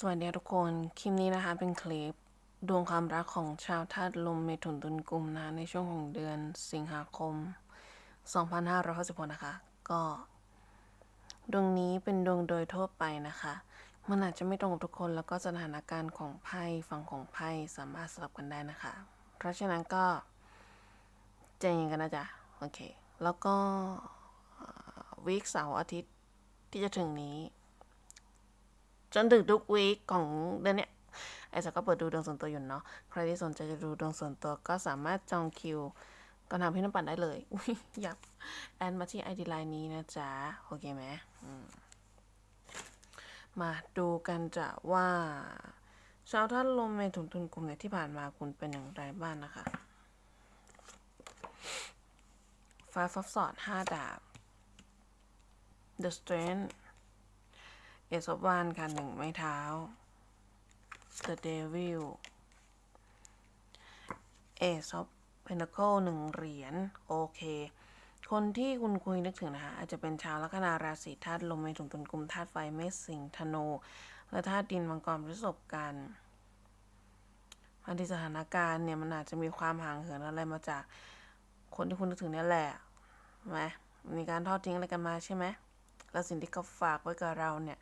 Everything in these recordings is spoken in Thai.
สวัสดีทุกคน คลิปนี้นะคะเป็นคลิปดวงความรักของชาวธาตุลมเมถุนตุลกุมนะในช่วงของเดือนสิงหาคม 2566นะคะ ก็ดวงนี้เป็นดวงโดยทั่วไปนะคะ มันอาจจะไม่ตรงกับทุกคนแล้วก็สถานการณ์ของไพ่ฝั่งของไพ่สามารถสลับกันได้นะคะ เพราะฉะนั้นก็ใจเย็นกันนะจ๊ะโอเค แล้วก็วีคเสาร์อาทิตย์ที่จะถึงนี้ จนถึงทุกวีคของเดือนเนี้ยไอซ์ก็เปิดดูดวงส่วนตัวอยู่เนาะใครที่สนใจจะดูดวงส่วนตัวก็สามารถจองคิวก็ทำพี่น้ำปั่นได้เลยอุ้ยอยากแอนมาที่ไอดีไลน์นี้นะจ๊ะ โอเคไหมมมาดูกันจะว่าชาวท่านลมในถุนทุนกลุ่มเนี่ยที่ผ่านมาคุณเป็นอย่างไรบ้างนะคะ Five of Swords ห้าดาบ The Strength เอซอบวานค่ะหนึ่งไม้เท้า The Devil เอซอบเพน t เ c ิลหนึ่งเหรียญโอเค คนที่คุณคุยนึกถึงนะคะ อาจจะเป็นชาวลัคนาราศีธาตุลมในถุงตุนกลุ่มธาตุไฟเมษสิงธนู และธาตุดินมังกรพฤษภกันบางทีสถานการณ์เนี่ยมันอาจจะมีความห่างเหินอะไรมาจากคนที่คุณนึกถึงนี่แหละไหมมีการทอดทิ้งอะไรกันมาใช่ไหม แล้วสิ่งที่เขาฝากไว้กับเราเนี่ย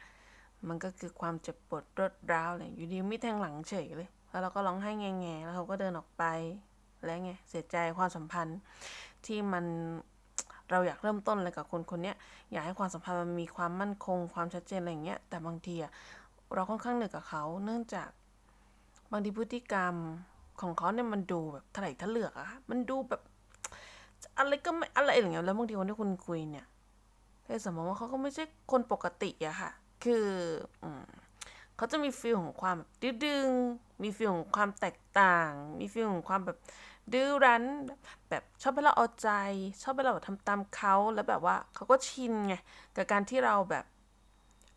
มันก็คือความเจ็บปวดรดร้าวเลยอยู่ดีมีแทงหลังเฉยเลย แล้วเราก็ร้องไห้แง่ๆแล้วเขาก็เดินออกไปแล้วไงเสียใจความสัมพันธ์ที่มันเราอยากเริ่มต้นอะไรกับคนคนนี้อยากให้ความสัมพันธ์มันมีความมั่นคง ความชัดเจนอะไรอย่างเงี้ยแต่บางทีอะเราค่อนข้างเหนื่อยกับเขา เนื่องจากบางทีพฤติกรรมของเขาเนี่ยมันดูแบบถลายทะเลือกอะมันดูแบบ อะไรก็ไม่อะไรอย่างเงี้ยแล้วบางทีคนที่คุณคุยเนี่ย เพศสมมติว่าเขาก็ไม่ใช่คนปกติอะค่ะ คืออเขาจะมีฟีลของความแบบดื้อดึง มีฟีลของความแตกต่าง มีฟีลของความแบบดื้อรั้น แบบชอบให้เราเอาใจ ชอบให้เราแบบทำตามเขาแล้วแบบว่าเขาก็ชินไงกับการที่เราแบบ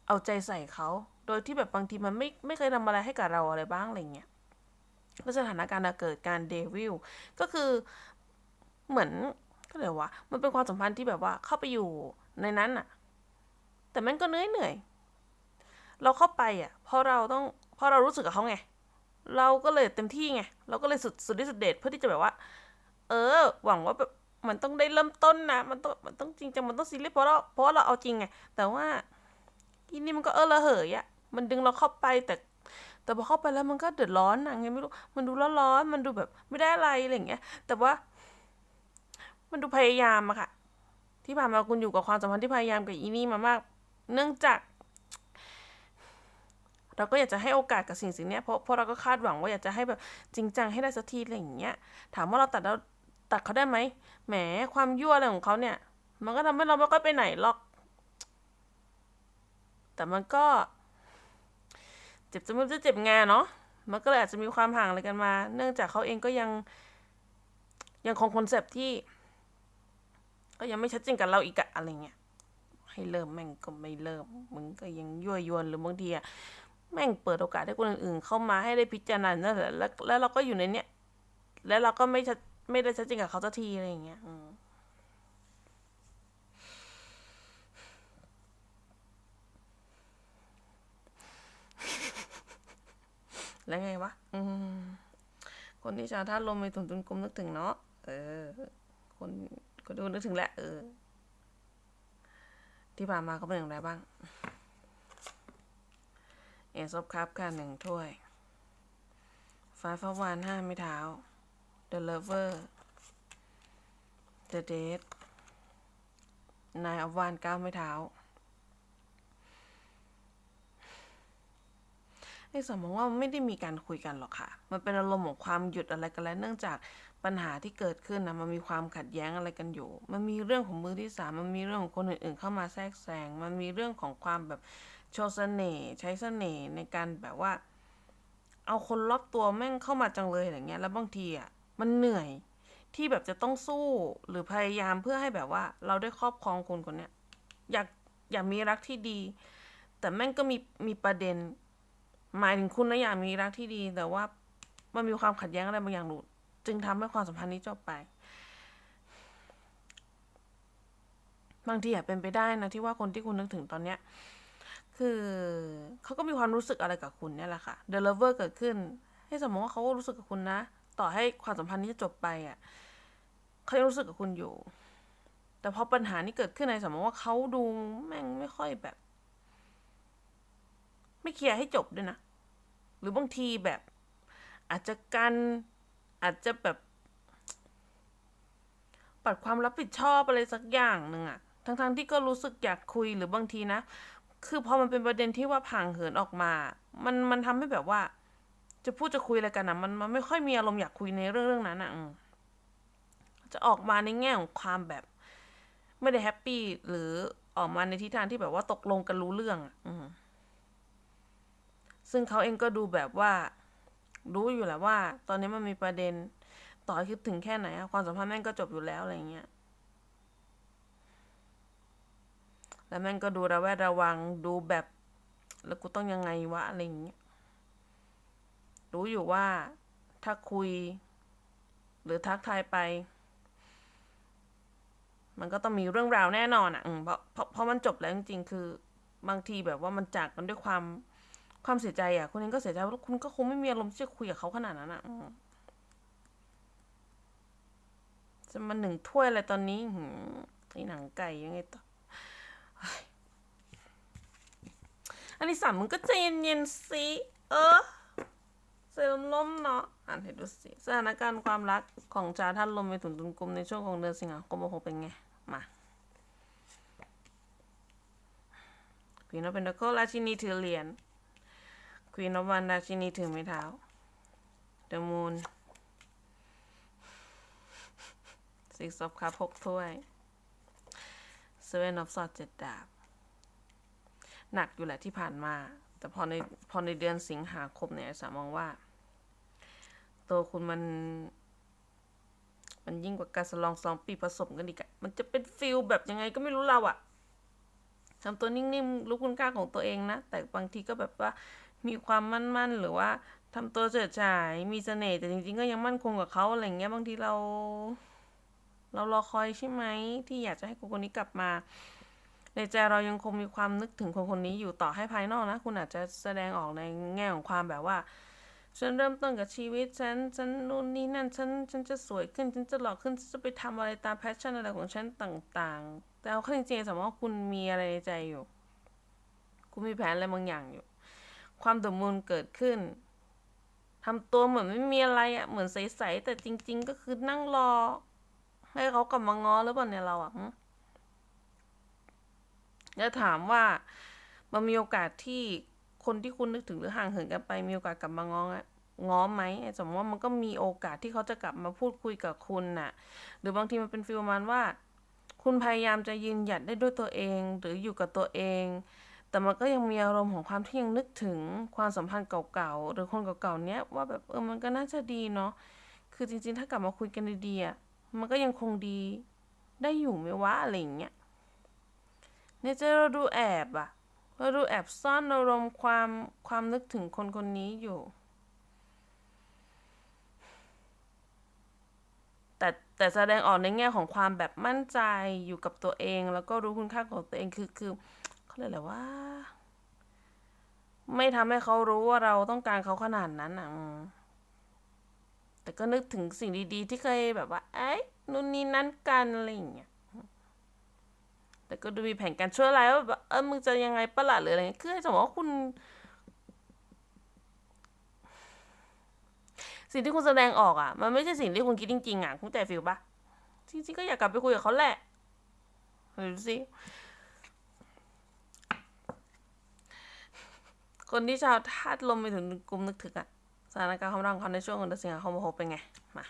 เอาใจใส่เขา โดยที่แบบบางทีมันไม่ไม่เคยทำอะไรให้กับเราอะไรบ้างอะไรเงี้ยแล้วสถานการณ์เกิดการเดวิลก็คือเหมือนก็เลยว่ามันเป็นความสัมพันธ์ที่แบบว่าเข้าไปอยู่ ในนั้นอะแต่มันก็เหนื่อยเหนื่อย เราเข้าไปอะเพราะเราต้องเพราะเรารู้สึกกับเขาไง เราก็เลยเต็มที่ไง เราก็เลยสุดสุดที่สุดเดชเพื่อที่จะแบบว่า เออ หวังว่าแบบมันต้องได้เริ่มต้นนะ มันต้องมันต้องจริงจังมันต้องซีเรียสเพราะเราเพราะเราเอาจริงไง แต่ว่าทีนี้มันก็เออระเหยอะมันดึงเราเข้าไปแต่ แต่พอเข้าไปแล้วมันก็เดือดร้อนนะไงไม่รู้ มันดูร้อนๆมันดูแบบ ไม่ได้อะไรอะไรอย่างเงี้ย แต่ว่า มันดูพยายามอะค่ะ ที่ผ่านมาคุณอยู่กับความสัมพันธ์ที่พยายามกับอีนี่มามาก เนื่องจาก เราก็อยากจะให้โอกาสกับสิ่งสิ่งนี้เพราะเพราะเราก็คาดหวังว่าอยากจะให้แบบจริงจังให้ได้สักทีอะไรอย่างเงี้ย ถามว่าเราตัดแล้วตัดเขาได้ไหมแหมความยั่วอะไรของเขาเนี่ย มันก็ทำให้เราไม่ค่อยไปไหนหรอก แต่มันก็ เจ็บจะไม่จะเจ็บงานเนาะมันก็เลยอาจจะมีความห่างอะไรกันมา เนื่องจากเขาเองก็ยังยังคงคอนเซปที่ ก็ยังไม่ชัดเจนกับเราอีกอะอะไรเงี้ยให้เริ่มแม่งก็ไม่เริ่มมึงก็ยังยั่วยวนหรือบางทีอะแม่งเปิดโอกาสให้คนอื่นๆเข้ามาให้ได้พิจารณานั่นแหละแล้วแล้วเราก็อยู่ในเนี้ยแล้วเราก็ไม่ชัดไม่ได้ชัดเจนกับเขาสักทีอะไรอย่างเงี้ยอืมแล้วไงวะ อืม คนที่ชาวท่าตุลมในถุนตุนกลมนึกถึงเนาะ เออ คน ก็ดูนึกถึงแหละเออ ที่ผ่านมาเขาเป็นอย่างไรบ้าง เอซบครับค่ะหนึ่งถ้วยฟ้าฟ้าวานห้าไม่เท้า The Lover The Date นายอวานเก้าไม่เท้า ไอ้สมมองว่าไม่ได้มีการคุยกันหรอกค่ะ มันเป็นอารมณ์ของความหยุดอะไรกันแล้วเนื่องจากปัญหาที่เกิดขึ้นนะมันมีความขัดแย้งอะไรกันอยู่ มันมีเรื่องของมือที่สามมันมีเรื่องของคนอื่นๆ เข้ามาแทรกแซงมันมีเรื่องของความแบบโชว์เสน่ห์ใช้เสน่ห์ในการแบบว่า เอาคนรอบตัวแม่งเข้ามาจังเลยอย่างเงี้ย แล้วบางทีอะมันเหนื่อยที่แบบจะต้องสู้หรือพยายามเพื่อให้แบบว่า เราได้ครอบครองคนคนเนี้ยอยากอยากมีรักที่ดี แต่แม่งก็มีมีประเด็น หมายถึงคุณนะอยากมีรักที่ดี แต่ว่ามันมีความขัดแย้งอะไรบางอย่างหนูจึงทำให้ความสัมพันธ์นี้จบไป บางทีอาจเป็นไปได้นะที่ว่าคนที่คุณนึกถึงตอนเนี้ย คือเขาก็มีความรู้สึกอะไรกับคุณเนี่ยแหละค่ะ The Lover เกิดขึ้น ให้สมมติว่าเขาก็รู้สึกกับคุณนะ ต่อให้ความสัมพันธ์นี้จะจบไปอะเขายังรู้สึกกับคุณอยู่ แต่พอปัญหานี้เกิดขึ้นในสมมติว่าเขาดูแม่งไม่ค่อยแบบ ไม่เคลียร์ให้จบด้วยนะ หรือบางทีแบบ อาจจะกันอาจจะแบบปัดความรับผิดชอบอะไรสักอย่างหนึ่งอะทั้งๆที่ก็รู้สึกอยากคุยหรือบางทีนะ คือพอมันเป็นประเด็นที่ว่าผ่างเหินออกมา มันมันทำให้แบบว่า จะพูดจะคุยอะไรกันนะมันมันไม่ค่อยมีอารมณ์อยากคุยในเรื่องเรื่องนั้นอะจะออกมาในแง่ของความแบบ ไม่ได้แฮปปี้หรือออกมาในทิศทางที่แบบว่าตกลงกันรู้เรื่องอะอืม ซึ่งเขาเองก็ดูแบบว่า รู้อยู่แหละว่า ตอนนี้มันมีประเด็นต่อคิดถึงแค่ไหนความสัมพันธ์แม่งก็จบอยู่แล้วอะไรเงี้ยแล้วแม่งก็ดูระแวดระวังดูแบบ แล้วกูต้องยังไงวะอะไรเงี้ยรู้อยู่ว่าถ้าคุย หรือทักทายไป มันก็ต้องมีเรื่องราวแน่นอนอะ่ะเพราะเพราะเพราะมันจบแล้วจริงๆคือบางทีแบบว่ามันจากกันด้วยความ ความเสียใจอะคุณเองก็เสียใจแล้วคุณก็คงไม่มีอารมณ์ที่จะคุยกับเขาขนาดนั้นอะจะมาหนึ่งถ้วยอะไรตอนนี้หืมไอหนังไก่ยังไงต่ออันนี้สามมึงก็ใจเย็นๆสิเออเซลล้มเนาะอ่านให้ดูสิสถานการณ์ความรักของชาท่านลมไปถึงตุนกลมในช่วงของเดือนสิงหาคมโอ้โหเป็นไง มาพีนอเป็นดโคราชินีถือเหรียญ ควีนอวันราชินีถือไม้เท้า The Moon Six of Cups หกถ้วย Seven of Swords เจ็ดดาบ หนักอยู่แหละที่ผ่านมา แต่พอในพอในเดือนสิงหาคมเนี่ยสามมองว่า ตัวคุณมัน มันยิ่งกว่าการสลองสองปีผสมกันอีกอะมันจะเป็นฟิลแบบยังไงก็ไม่รู้เราอะทำตัวนิ่งๆ รู้คุณค่าของตัวเองนะ แต่บางทีก็แบบว่า มีความมั่นๆหรือว่าทำตัวเฉิดฉายมีเสน่ห์แต่จริงๆ ก็ยังมั่นคงกับเขาอะไรเงี้ยบางทีเรา เรารอคอยใช่ไหมที่อยากจะให้คนคนนี้กลับมา ในใจเรายังคงมีความนึกถึงคนคนนี้อยู่ต่อให้ภายนอกนะ คุณอาจจะแสดงออกในแง่ของความแบบว่าฉันเริ่มต้นกับชีวิตฉัน ฉันนู่นนี่นั่น ฉัน ฉันจะสวยขึ้น ฉันจะหล่อขึ้น ฉันจะไปทำอะไรตามแพชชั่นอะไรของฉันต่างๆ แต่เอาเข้าจริงๆสมมติว่าคุณมีอะไรในใจอยู่ คุณมีแผนอะไรบางอย่างอยู่ ความดมูลเกิดขึ้นทำตัวเหมือนไม่มีอะไรอะ่ะเหมือนใสๆแต่จริง ๆ ก็คือนั่งรอ ให้เขากลับมาง้อหรือเปล่าเนี่ยเราอะ่ะจะถามว่ามันมีโอกาสที่คนที่คุณนึกถึงหรือห่างเหินกันไป มีโอกาสกลับมาง้ออะง้อไหมสมมติว่ามันก็มีโอกาสที่เขาจะกลับมาพูดคุยกับคุณน่ะ หรือบางทีมันเป็นฟีลประมันว่า คุณพยายามจะยืนหยัดได้ด้วยตัวเอง หรืออยู่กับตัวเอง แต่มันก็ยังมีอารมณ์ของความที่ยังนึกถึงความสัมพันธ์เก่าๆ หรือคนเก่าๆ เนี้ยว่าแบบเออมันก็น่าจะดีเนาะ คือจริงๆ ถ้ากลับมาคุยกันดีๆอะมันก็ยังคงดีได้อยู่ไหมวะอะไรอย่างเงี้ยในใจเราดูแอบอะเราดูแอบซ่อนอารมณ์ความความนึกถึงคนคนนี้อยู่ แต่แต่แสดงออกในแง่ของความแบบมั่นใจอยู่กับตัวเอง แล้วก็รู้คุณค่าของตัวเองคือคือ เขาเรียกอะไรว่า ไม่ทำให้เขารู้ว่าเราต้องการเขาขนาดนั้นอะแต่ก็นึกถึงสิ่งดีๆ ที่เคยแบบว่า เอ้ยนู่นนี่นั่นกันอะไรอย่างเงี้ยแต่ก็ดูมีแผนการช่วยอะไรว่าแบบเออมึงจะยังไงปะล่ะหรืออะไรเงี้ยคือสมมติว่าคุณ สิ่งที่คุณแสดงออกอะ มันไม่ใช่สิ่งที่คุณคิดจริงๆอะคุณแต่ฟิลปะจริงๆก็อยากกลับไปคุยกับเขาแหละดูสิ คนที่ชาวธาตุลมไปถึงกลุ่มนึกถึงอะสถานการณ์ความรักของเขาในช่วงองเดือนสิงหาคมโอ้โหเป็นไง มา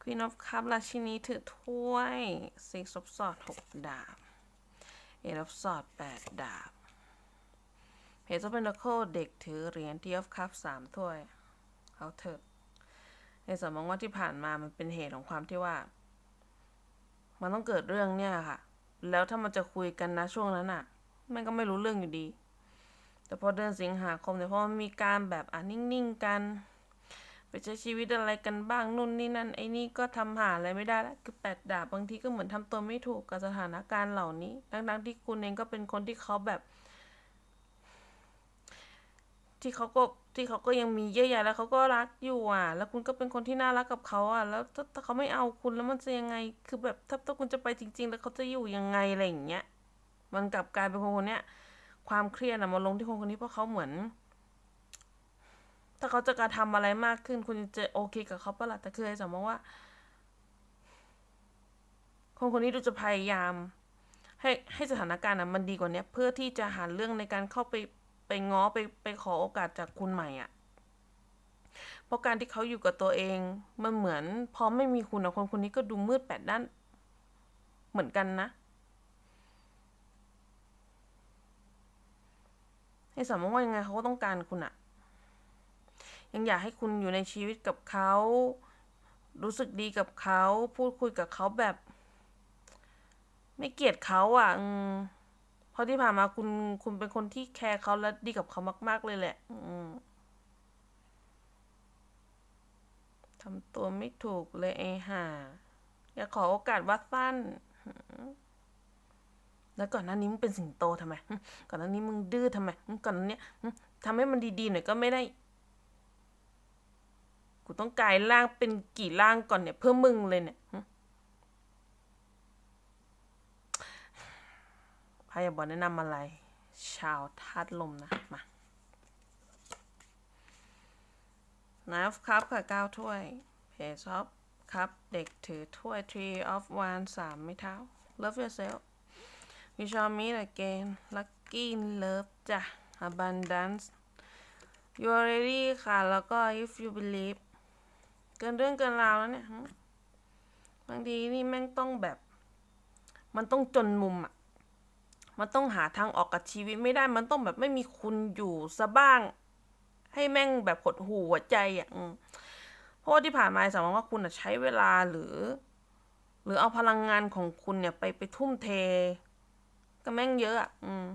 Queen of Cup ราชินีถือถ้วย Six of Swords หกดาบ Eight of Swords แปดดาบ Page of Pentacles เด็กถือเหรียญ Tea of Cup สามถ้วย เอาเถอะในสมองว่าที่ผ่านมามันเป็นเหตุของความที่ว่า มันต้องเกิดเรื่องเนี่ยค่ะ แล้วถ้ามันจะคุยกันนะช่วงนั้นอะ มันก็ไม่รู้เรื่องอยู่ดี แต่พอเดือนสิงหาคมเนี่ยพอมันมีการแบบอะนิ่งๆกัน ไปใช้ชีวิตอะไรกันบ้างนู่นนี่นั่นไอ้นี่ก็ทำหาอะไรไม่ได้แล้วคือแปดดาบบางทีก็เหมือนทำตัวไม่ถูกกับสถานการณ์เหล่านี้ทั้งๆที่คุณเองก็เป็นคนที่เขาแบบ ที่เขาก็ที่เขาก็ยังมีเยื่อใยแล้วเขาก็รักอยู่อะ แล้วคุณก็เป็นคนที่น่ารักกับเขาอะ แล้วถ้าถ้าเขาไม่เอาคุณแล้วมันจะยังไง คือแบบถ้าถ้าคุณจะไปจริง ๆ แล้วเขาจะอยู่ยังไงอะไรอย่างเงี้ย มันกลับกลายเป็นคนคนเนี้ย ความเครียดอะมาลงที่คนคนนี้เพราะเขาเหมือน ถ้าเขาจะกระทำอะไรมากขึ้น คุณจะโอเคกับเขาปะล่ะแต่คือไอ้สมมองว่า คนคนนี้ดูจะพยายาม ให้ให้สถานการณ์อะมันดีกว่าเนี้ยเพื่อที่จะหาเรื่องในการเข้าไปไปง้อไปไปขอโอกาสจากคุณใหม่อะเพราะการที่เขาอยู่กับตัวเองมันเหมือนพอไม่มีคุณอะคนคนนี้ก็ดูมืดแปดด้าน เหมือนกันนะ ให้สมมติว่ายังไงเขาก็ต้องการคุณอะยังอยากให้คุณอยู่ในชีวิตกับเขา รู้สึกดีกับเขา พูดคุยกับเขาแบบ ไม่เกลียดเขาอะอืมเพราะที่ผ่านมาคุณคุณเป็นคนที่แคร์เขาและดีกับเขามาก ๆ เลยแหละอืทำตัวไม่ถูกเลยไอ้ห่าอยากขอโอกาสว่าสั้น แล้วก่อนหน้านี้มึงเป็นสิงโตทำไม ก่อนหน้านี้มึงดื้อทำไม ก่อนหน้านี้หึทำให้มันดีๆหน่อยก็ไม่ได้ กูต้องกลายร่างเป็นกี่ร่างก่อนเนี่ย เพื่อมึงเลยเนี่ยพายาบอกแนะนำอะไร ชาวธาตุลมนะ มานาฟครับค่ะเก้าถ้วยเพจอฟครับ เด็กถือถ้วย tree of wands สามไม้เท้า love yourself we shall meet again lucky in love จ้ะ abundance you are ready ค่ะ แล้วก็ if you believe เกินเรื่องเกินราวแล้วเนี่ย บางทีนี่แม่งต้องแบบ มันต้องจนมุมอะมันต้องหาทางออกกับชีวิตไม่ได้ มันต้องแบบไม่มีคุณอยู่ซะบ้าง ให้แม่งแบบหดหูหัวใจอะ่ะเพราะว่าที่ผ่านมาสมมติว่าคุณอะใช้เวลาหรือ หรือเอาพลังงานของคุณเนี่ยไปไปทุ่มเท ก็แม่งเยอะอะอืม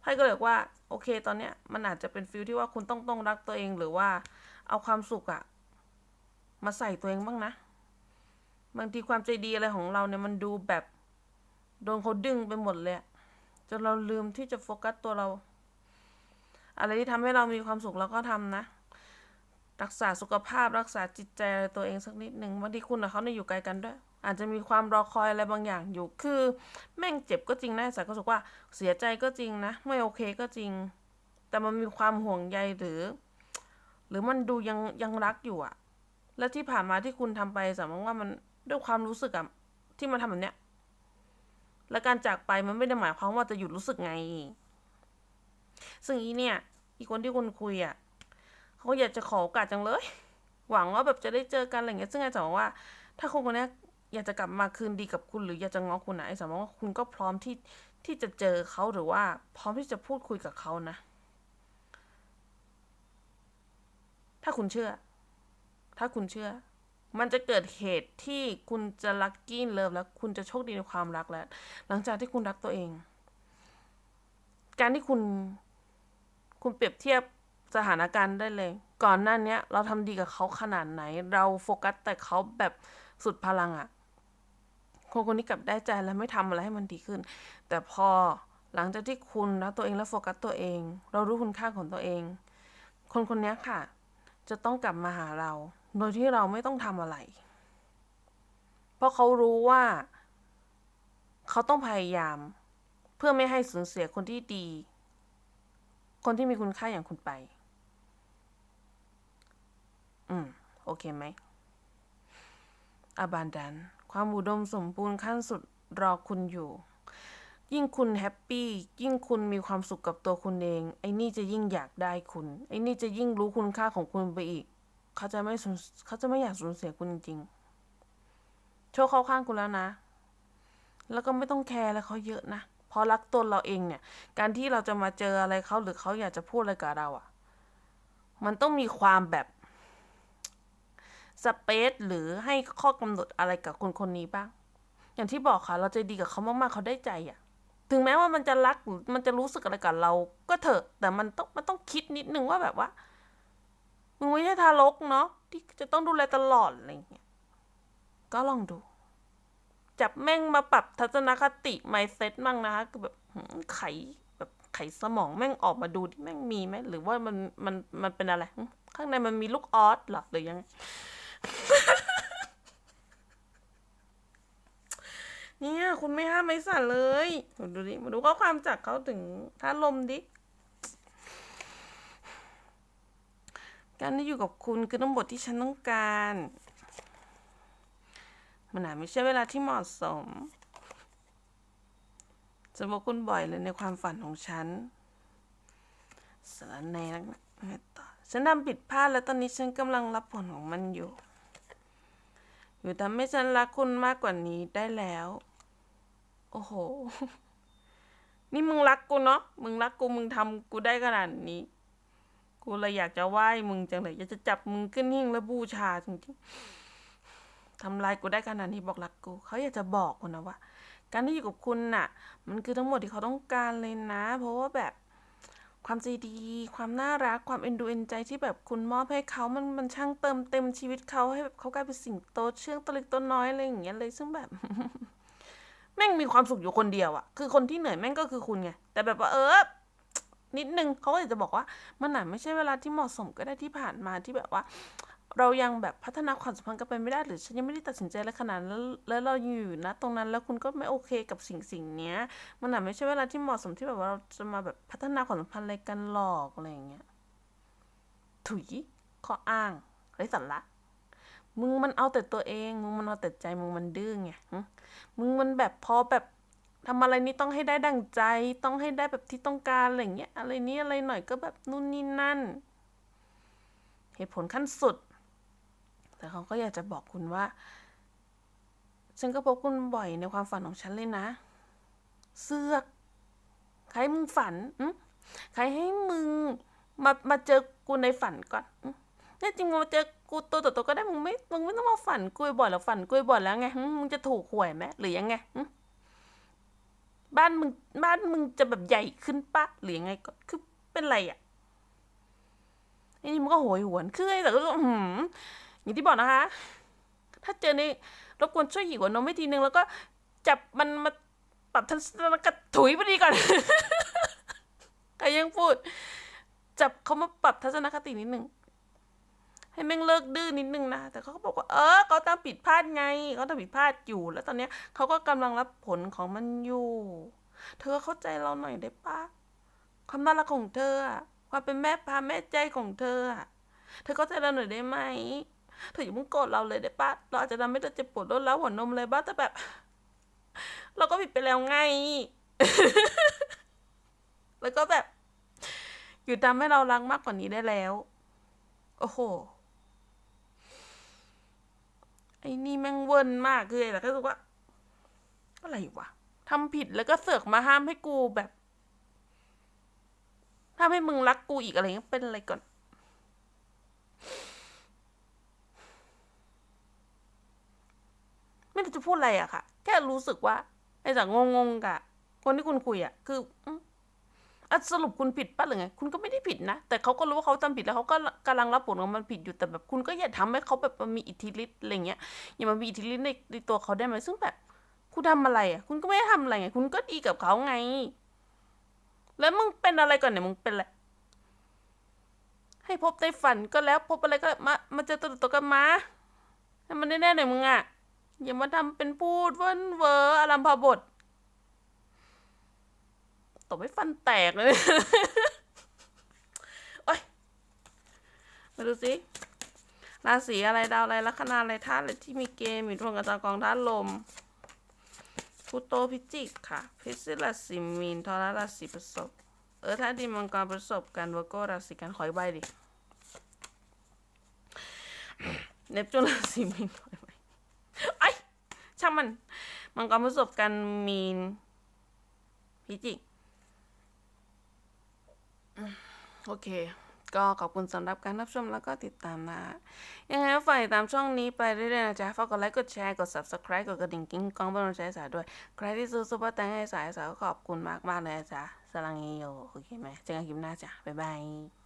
ไพ่ก็เลยบอกว่า โอเค ตอนเนี้ยมันอาจจะเป็นฟิลที่ว่าคุณต้องต้องรักตัวเองหรือว่า เอาความสุขอะมาใส่ตัวเองบ้างนะ บางทีความใจดีอะไรของเราเนี่ยมันดูแบบ โดนเขาดึงไปหมดเลยจนเราลืมที่จะโฟกัสตัวเรา อะไรที่ทำให้เรามีความสุขเราก็ทำนะ รักษาสุขภาพรักษาจิตใจตัวเองสักนิดหนึ่งบางทีคุณกับเขาเนี่ยอยู่ไกลกันด้วย อาจจะมีความรอคอยอะไรบางอย่างอยู่ คือแม่งเจ็บก็จริงนะสายก็รู้สึกว่าเสียใจก็จริงนะ ไม่โอเคก็จริง แต่มันมีความห่วงใยหรือ หรือมันดูยังยังรักอยู่อะและที่ผ่านมาที่คุณทำไปสมมติว่ามันด้วยความรู้สึกอะที่มันทำแบบเนี้ย และการจากไปมันไม่ได้หมายความว่าจะหยุดรู้สึกไง ซึ่งอีเนี่ย อีคนที่คุณคุยอะเขาอยากจะขอโอกาสจังเลย หวังว่าแบบจะได้เจอกันอะไรเงี้ย ซึ่งไอ้สมมติว่า ถ้าคนคนนี้ อยากจะกลับมาคืนดีกับคุณหรืออยากจะง้อคุณนะไอ้สมมว่าคุณก็พร้อมที่ที่จะเจอเขาหรือว่าพร้อมที่จะพูดคุยกับเขานะ ถ้าคุณเชื่อ ถ้าคุณเชื่อ มันจะเกิดเหตุที่คุณจะลัคกี้เลิฟแล้วคุณจะโชคดีในความรักแล้ว หลังจากที่คุณรักตัวเอง การที่คุณคุณเปรียบเทียบสถานการณ์ได้เลย ก่อนหน้านี้เราทำดีกับเขาขนาดไหน เราโฟกัสแต่เขาแบบสุดพลังอะ คนคนนี้กลับได้ใจแล้วไม่ทำอะไรให้มันดีขึ้น แต่พอหลังจากที่คุณรักตัวเองและโฟกัสตัวเอง เรารู้คุณค่าของตัวเอง คนคนนี้ค่ะ จะต้องกลับมาหาเรา โดยที่เราไม่ต้องทำอะไร เพราะเขารู้ว่า เขาต้องพยายาม เพื่อไม่ให้สูญเสียคนที่ดี คนที่มีคุณค่าอย่างคุณไป อืม โอเคไหมอาบานดัน ความอุดมสมบูรณ์ขั้นสุดรอคุณอยู่ ยิ่งคุณแฮปปี้ยิ่งคุณมีความสุขกับตัวคุณเอง ไอ้นี่จะยิ่งอยากได้คุณ ไอ้นี่จะยิ่งรู้คุณค่าของคุณไปอีก เขาจะไม่เขาจะไม่อยากสูญเสียคุณจริงโชคเข้าข้างคุณแล้วนะ แล้วก็ไม่ต้องแคร์อะไรเขาเยอะนะเพราะรักตัวเราเองเนี่ย การที่เราจะมาเจออะไรเขาหรือเขาอยากจะพูดอะไรกับเราอะ่ะ มันต้องมีความแบบ สเปซหรือให้ข้อกำหนดอะไรกับคนคนนี้บ้าง อย่างที่บอกค่ะ เราใจดีกับเขามากๆเขาได้ใจอะ่ะ ถึงแม้ว่ามันจะรักมันจะรู้สึกอะไรกับเรา ก็เถอะแต่มันต้องมันต้องคิดนิดนึงว่าแบบว่ามึงไม่ใช่ทารกเนาะที่จะต้องดูแลตลอดอะไรอย่างเงี้ยก็ลองดู จับแม่งมาปรับทัศนคติไมเซ็ตบ้างนะคะคือแบบไขแบบไขสมองแม่งออกมาดูที่แม่งมีไหมหรือว่ามันมันมันเป็นอะไร ข้างในมันมีลูกออสหรอหรือยังไง เนี่ยคุณไม่ห้ามไม่สั่นเลยดูดิมาดูข้อความจากเขาถึงท่าลมดิ การที่อยู่กับคุณคือทั้งบทที่ฉันต้องการ มันอาจไม่ใช่เวลาที่เหมาะสมจะบอกคุณบ่อยเลยในความฝันของฉันสารแนนักนะไม่ต่อฉันทำผิดพลาดและตอนนี้ฉันกำลังรับผลของมันอยู่ อยู่ทำให้ฉันรักคุณมากกว่านี้ได้แล้ว โอ้โห นี่มึงรักกูเนาะ มึงรักกู มึงทำกูได้ขนาดนี้ กูเลยอยากจะไหว้มึงจังเลยอยากจะจับมึงขึ้นหิ้งแล้วบูชาจริงๆทำลายกูได้ขนาดนี้บอกรักกู เขาอยากจะบอกคุณนะว่า การที่อยู่กับคุณน่ะ มันคือทั้งหมดที่เขาต้องการเลยนะ เพราะว่าแบบ ความใจดี ความน่ารัก ความเอ็นดูเอ็นใจที่แบบคุณมอบให้เขามันมันช่างเติมเต็มชีวิตเขาให้แบบเขากลายเป็นสิ่งโตเชื่องตัวเล็กตัวน้อยอะไรอย่างเงี้ยเลยซึ่งแบบ แม่งมีความสุขอยู่คนเดียวอะคือคนที่เหนื่อยแม่งก็คือคุณไง แต่แบบว่าเออนิดนึงเขาก็อยากจะบอกว่า มันอาจไม่ใช่เวลาที่เหมาะสมก็ได้ที่ผ่านมาที่แบบว่า เรายังแบบพัฒนาความสัมพันธ์กันไปไม่ได้หรือฉันยังไม่ได้ตัดสินใจแล้วขนาดนั้นแล้วเราอยู่นะ ตรงนั้นแล้วคุณก็ไม่โอเคกับสิ่งสิ่งเนี้ย มันอาจไม่ใช่เวลาที่เหมาะสมที่แบบว่าเราจะมาแบบพัฒนาความสัมพันธ์อะไรกันหรอกอะไรอย่างเงี้ยถุยข้ออ้างไร้สาระมึงมันเอาแต่ตัวเอง มึงมันเอาแต่ใจ มึงมันดื้อไง มึงมันแบบพอแบบทำอะไรนี่ต้องให้ได้ดั่งใจ ต้องให้ได้แบบที่ต้องการอะไรเงี้ย อะไรนี้อะไรหน่อยก็แบบนู่นนี่นั่น เหตุผลขั้นสุด แต่เขาก็อยากจะบอกคุณว่า ฉันก็พบคุณบ่อยในความฝันของฉันเลยนะ เสือก ใครให้มึงฝันอืมใครให้มึงมามาเจอกูในฝันก่อนอืมแน่จริงมาเจอกูตัวต่อตัวก็ได้มึงไม่มึงไม่ต้องมาฝันกูบ่อยหรอกฝันกูบ่อยแล้วไงมึงจะถูกหวยไหมหรือยังไงบ้านมึงบ้านมึงจะแบบใหญ่ขึ้นปะหรือยังไงก็คือเป็นไรอะไอ้นี่มันก็โหยหวนคือไอ้แต่ก็อืม อย่างที่บอกนะคะ ถ้าเจอในรบกวนช่วยหยิบหัวนมให้ทีนึง แล้วก็จับมันมาปรับทัศนคติถุยไปดีก่อนใครยังพูด จับเขามาปรับทัศนคตินิดนึงให้แม่งเลิกดื้อนิดนึงนะ แต่เขาก็บอกว่า เออเขาทำผิดพลาดไงเขาทำผิดพลาดอยู่ แล้วตอนเนี้ยเขาก็กำลังรับผลของมันอยู่ เธอเข้าใจเราหน่อยได้ปะความน่ารักของเธอความเป็นแม่พาแม่ใจของเธอ เธอเข้าใจเราหน่อยได้ไหม เธออย่าเพิ่งโกรธเราเลยได้ปะเราอาจจะทำให้เธอเจ็บปวดรวดร้าวหัวนมเลยบ้างแต่แบบ เราก็ผิดไปแล้วไง แล้วก็แบบอยู่ทำให้เรารักมากกว่านี้ได้แล้ว โอ้โหไอ้นี่แม่งเวิร์นมากคือแต่ก็รู้สึกว่าอะไรวะทำผิดแล้วก็เสือกมาห้ามให้กูแบบห้ามให้มึงรักกูอีกอะไรเงี้ยเป็นอะไรก่อน ไม่รู้จะพูดอะไรอะค่ะ แค่รู้สึกว่าไอ้จากงงๆกับคนที่คุณคุยอะคืออะสรุปคุณผิดปะหรือไง คุณก็ไม่ได้ผิดนะ แต่เขาก็รู้ว่าเขาทำผิดแล้วเขาก็กำลังรับผลของมันผิดอยู่แต่แบบ คุณก็อย่าทำให้เขาแบบมีอิทธิฤทธิ์อะไรเงี้ยอย่ามามีอิทธิฤทธิ์ในในตัวเขาได้ไหมซึ่งแบบคุณทำอะไรอะคุณก็ไม่ได้ทำอะไรไง คุณก็ดีกับเขาไง แล้วมึงเป็นอะไรก่อนเนี่ยมึงเป็นอะไรให้พบในฝันก็แล้วพบอะไรก็มามาเจอตัวตัวกันมาให้มันแน่ๆหน่อยมึงอะ อย่ามาทำเป็นพูดเว้นเวอร์อารัมพบทตบให้ฟันแตกเลย โอ๊ยมาดูสิราศีอะไรดาวอะไรลัคนาอะไรธาตุอะไรที่มีเกมอยู่ตรงกับจากองธาตุลมพลูโตพิจิกค่ะ พิจิกราศีมีนทอรราศีพฤษภเออถ้าดีมังกรประสบกันวโกราศีกันขอยใบดิเนปจูนราศีมีนขอยใบ ไอ้ช่างมัน มังกรประสบกันมีนพิจิก โอเค ก็ขอบคุณสำหรับการรับชมแล้วก็ติดตามนะ ยังไงก็ฝากติดตามช่องนี้ไปเรื่อยๆนะจ๊ะ ฝากกดไลค์ กดแชร์ กด subscribe กดกระดิ่งกิ้งก้องเป็นกำลังใจสายด้วย ใครที่ซื้อซุปเปอร์แตงให้สายสายก็ขอบคุณมากๆเลยนะจ๊ะสลังเฮโยโอเคไหมเจอกันคลิปหน้าจ้ะ บ๊ายบาย